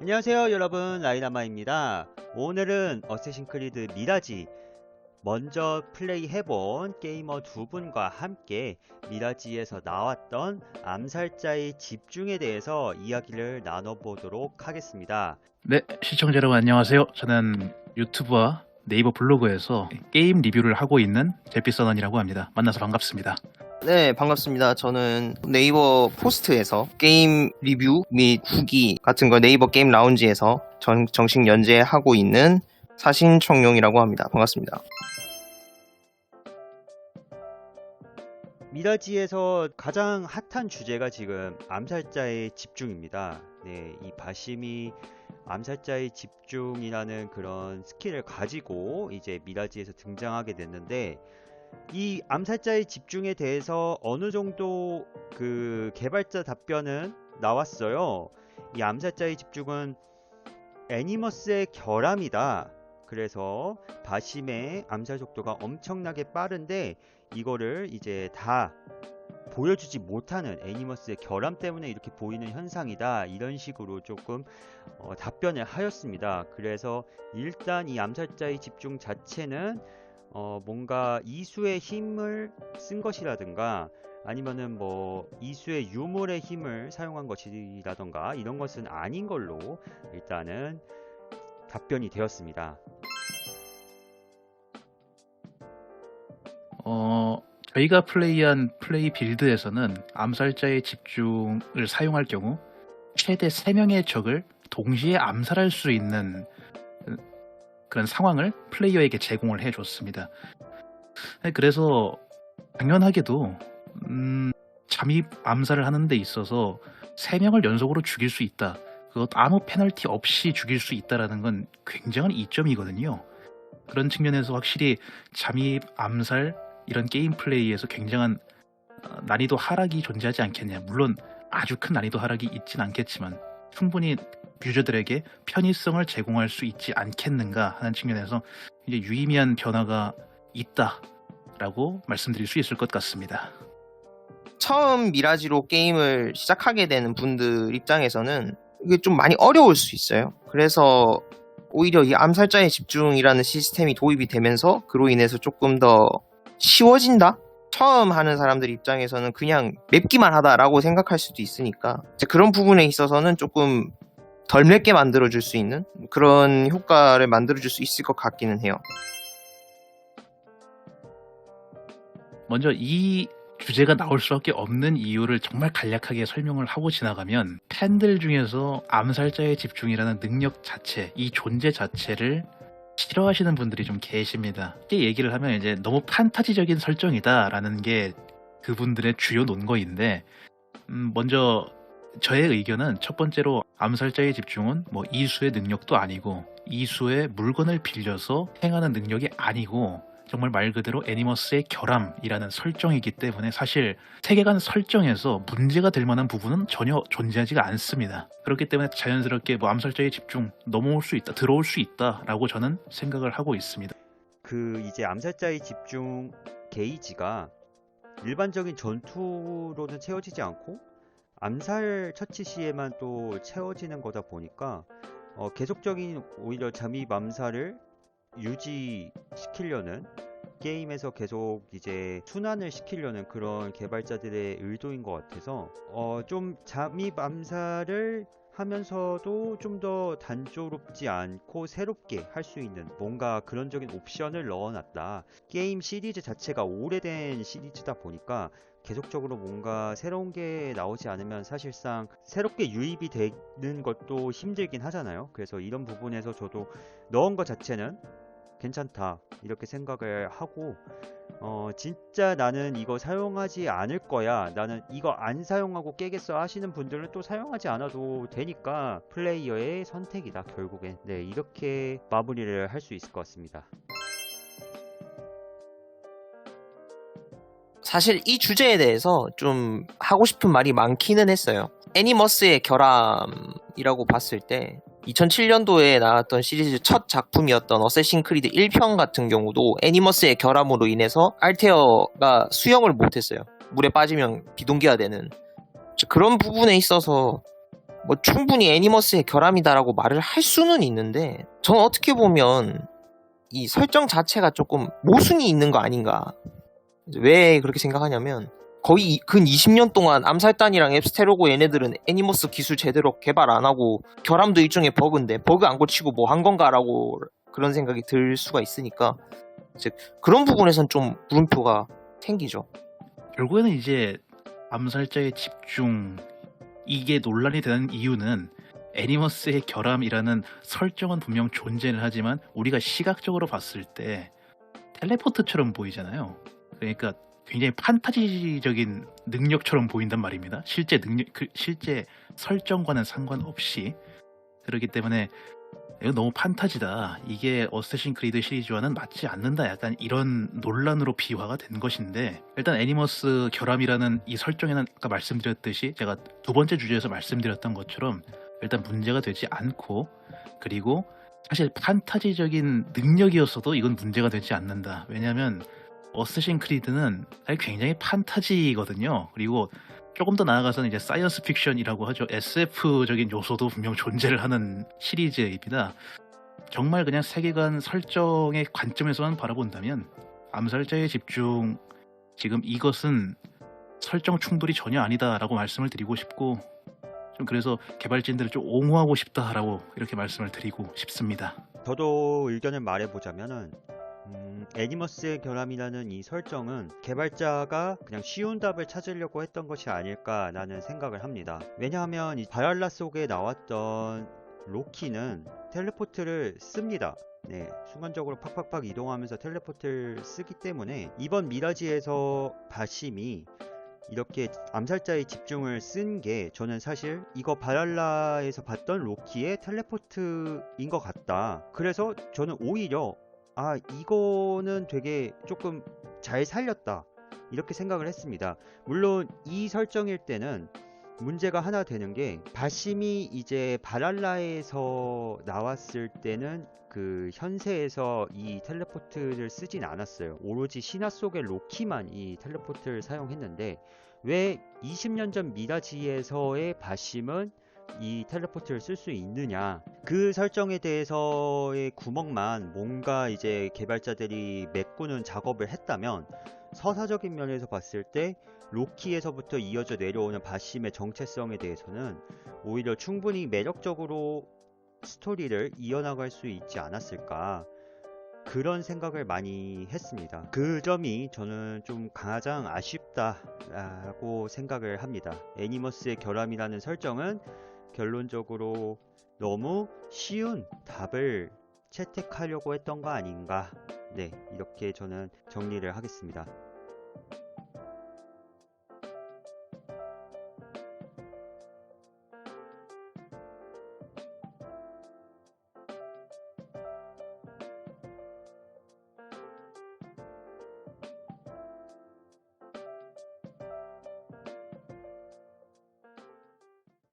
안녕하세요 여러분 라이나마입니다 오늘은 어쌔신 크리드 미라지 먼저 플레이 해본 게이머 두 분과 함께 미라지에서 나왔던 암살자의 집중에 대해서 이야기를 나눠보도록 하겠습니다 네, 시청자 여러분 안녕하세요. 저는 유튜브와 네이버 블로그에서 게임 리뷰를 하고 있는 제피선언이라고 합니다. 만나서 반갑습니다. 네, 반갑습니다. 저는 네이버 포스트에서 게임 리뷰 및 후기 같은 거 네이버 게임 라운지에서 전, 정식 연재하고 있는 사신청룡이라고 합니다. 반갑습니다. 미라지에서 가장 핫한 주제가 지금 암살자의 집중입니다. 네, 이 바심이 암살자의 집중이라는 그런 스킬을 가지고 이제 미라지에서 등장하게 됐는데 이 암살자의 집중에 대해서 어느 정도 그 개발자 답변은 나왔어요. 이 암살자의 집중은 애니머스의 결함이다. 그래서 바심의 암살 속도가 엄청나게 빠른데 이거를 이제 다 보여주지 못하는 애니머스의 결함 때문에 이렇게 보이는 현상이다 이런 식으로 조금 어, 답변을 하였습니다. 그래서 일단 이 암살자의 집중 자체는 어, 뭔가 이수의 힘을 쓴 것이라든가 아니면은 뭐 이수의 유물의 힘을 사용한 것이라던가 이런 것은 아닌 걸로 일단은 답변이 되었습니다. 어, 저희가 플레이한 플레이 빌드에서는 암살자의 집중을 사용할 경우 최대 3명의 적을 동시에 암살할 수 있는 그런 상황을 플레이어에게 제공을 해줬습니다. 네, 그래서 당연하게도 음, 잠입 암살을 하는 데 있어서 3명을 연속으로 죽일 수 있다. 그것 아무 페널티 없이 죽일 수 있다라는 건 굉장한 이점이거든요. 그런 측면에서 확실히 잠입 암살 이런 게임 플레이에서 굉장한 어, 난이도 하락이 존재하지 않겠냐. 물론 아주 큰 난이도 하락이 있진 않겠지만 충분히 유저들에게 편의성을 제공할 수 있지 않겠는가 하는 측면에서 이제 유의미한 변화가 있다라고 말씀드릴 수 있을 것 같습니다. 처음 미라지로 게임을 시작하게 되는 분들 입장에서는 이게 좀 많이 어려울 수 있어요. 그래서 오히려 이 암살자의 집중이라는 시스템이 도입이 되면서 그로 인해서 조금 더 쉬워진다? 처음 하는 사람들 입장에서는 그냥 맵기만 하다라고 생각할 수도 있으니까 그런 부분에 있어서는 조금 덜 맵게 만들어줄 수 있는 그런 효과를 만들어줄 수 있을 것 같기는 해요. 먼저 이 주제가 나올 수밖에 없는 이유를 정말 간략하게 설명을 하고 지나가면 팬들 중에서 암살자의 집중이라는 능력 자체, 이 존재 자체를 싫어하시는 분들이 좀 계십니다. 이렇게 얘기를 하면 이제 너무 판타지적인 설정이다라는 게 그분들의 주요 논거인데 음, 먼저 저의 의견은 첫 번째로 암살자의 집중은 뭐 이수의 능력도 아니고 이수의 물건을 빌려서 행하는 능력이 아니고 정말 말 그대로 애니머스의 결함이라는 설정이기 때문에 사실 세계관 설정에서 문제가 될 만한 부분은 전혀 존재하지가 않습니다. 그렇기 때문에 자연스럽게 뭐 암살자의 집중 넘어올 수 있다, 들어올 수 있다라고 저는 생각을 하고 있습니다. 그 이제 암살자의 집중 게이지가 일반적인 전투로는 채워지지 않고 암살 처치 시에만 또 채워지는 거다 보니까 어, 계속적인 오히려 잠입 암살을 유지시키려는 게임에서 계속 이제 순환을 시키려는 그런 개발자들의 의도인 것 같아서 어, 좀 잠입 암살을 하면서도 좀 더 단조롭지 않고 새롭게 할 수 있는 뭔가 그런적인 옵션을 넣어놨다. 게임 시리즈 자체가 오래된 시리즈다 보니까 계속적으로 뭔가 새로운 게 나오지 않으면 사실상 새롭게 유입이 되는 것도 힘들긴 하잖아요. 그래서 이런 부분에서 저도 넣은 것 자체는 괜찮다. 이렇게 생각을 하고 어 진짜 나는 이거 사용하지 않을 거야. 나는 이거 안 사용하고 깨겠어 하시는 분들은 또 사용하지 않아도 되니까 플레이어의 선택이다 결국엔. 네 이렇게 마무리를 할 수 있을 것 같습니다. 사실 이 주제에 대해서 좀 하고 싶은 말이 많기는 했어요. 애니머스의 결함이라고 봤을 때 2007년도에 나왔던 시리즈 첫 작품이었던 어쌔신 크리드 1편 같은 경우도 애니머스의 결함으로 인해서 알테어가 수영을 못했어요. 물에 빠지면 비동기화 되는 그런 부분에 있어서 뭐 충분히 애니머스의 결함이다라고 말을 할 수는 있는데 저는 어떻게 보면 이 설정 자체가 조금 모순이 있는 거 아닌가. 왜 그렇게 생각하냐면 거의 이- 근 20년 동안 암살단이랑 앱스테로고 얘네들은 애니머스 기술 제대로 개발 안 하고 결함도 일종의 버그인데 버그 안 고치고 뭐 한 건가라고 그런 생각이 들 수가 있으니까 즉 그런 부분에선 좀 물음표가 생기죠. 결국에는 이제 암살자의 집중 이게 논란이 되는 이유는 애니머스의 결함이라는 설정은 분명 존재를 하지만 우리가 시각적으로 봤을 때 텔레포트처럼 보이잖아요. 그러니까 굉장히 판타지적인 능력처럼 보인단 말입니다. 실제 능력, 그 실제 설정과는 상관없이 그렇기 때문에 이거 너무 판타지다. 이게 어쌔신 크리드 시리즈와는 맞지 않는다. 약간 이런 논란으로 비화가 된 것인데 일단 애니머스 결함이라는 이 설정에는 아까 말씀드렸듯이 제가 두 번째 주제에서 말씀드렸던 것처럼 일단 문제가 되지 않고 그리고 사실 판타지적인 능력이었어도 이건 문제가 되지 않는다. 왜냐하면 어쌔신 크리드는 사실 굉장히 판타지거든요. 그리고 조금 더 나아가서는 이제 사이언스 픽션이라고 하죠. SF적인 요소도 분명 존재를 하는 시리즈입니다. 정말 그냥 세계관 설정의 관점에서만 바라본다면 암살자의 집중 지금 이것은 설정 충돌이 전혀 아니다라고 말씀을 드리고 싶고 좀 그래서 개발진들을 좀 옹호하고 싶다라고 이렇게 말씀을 드리고 싶습니다. 저도 의견을 말해보자면은 음, 애니머스의 결함이라는 이 설정은 개발자가 그냥 쉬운 답을 찾으려고 했던 것이 아닐까라는 생각을 합니다. 왜냐하면 이 바랄라 속에 나왔던 로키는 텔레포트를 씁니다. 네, 순간적으로 팍팍팍 이동하면서 텔레포트를 쓰기 때문에 이번 미라지에서 바심이 이렇게 암살자의 집중을 쓴 게 저는 사실 이거 바랄라에서 봤던 로키의 텔레포트인 것 같다. 그래서 저는 오히려 아 이거는 되게 조금 잘 살렸다 이렇게 생각을 했습니다. 물론 이 설정일 때는 문제가 하나 되는 게 바심이 이제 바랄라에서 나왔을 때는 그 현세에서 이 텔레포트를 쓰진 않았어요. 오로지 신화 속의 로키만 이 텔레포트를 사용했는데 왜 20년 전 미라지에서의 바심은 이 텔레포트를 쓸 수 있느냐 그 설정에 대해서의 구멍만 뭔가 이제 개발자들이 메꾸는 작업을 했다면 서사적인 면에서 봤을 때 로키에서부터 이어져 내려오는 바심의 정체성에 대해서는 오히려 충분히 매력적으로 스토리를 이어나갈 수 있지 않았을까 그런 생각을 많이 했습니다. 그 점이 저는 좀 가장 아쉽다라고 생각을 합니다. 애니머스의 결함이라는 설정은 결론적으로 너무 쉬운 답을 채택하려고 했던 거 아닌가. 네, 이렇게 저는 정리를 하겠습니다.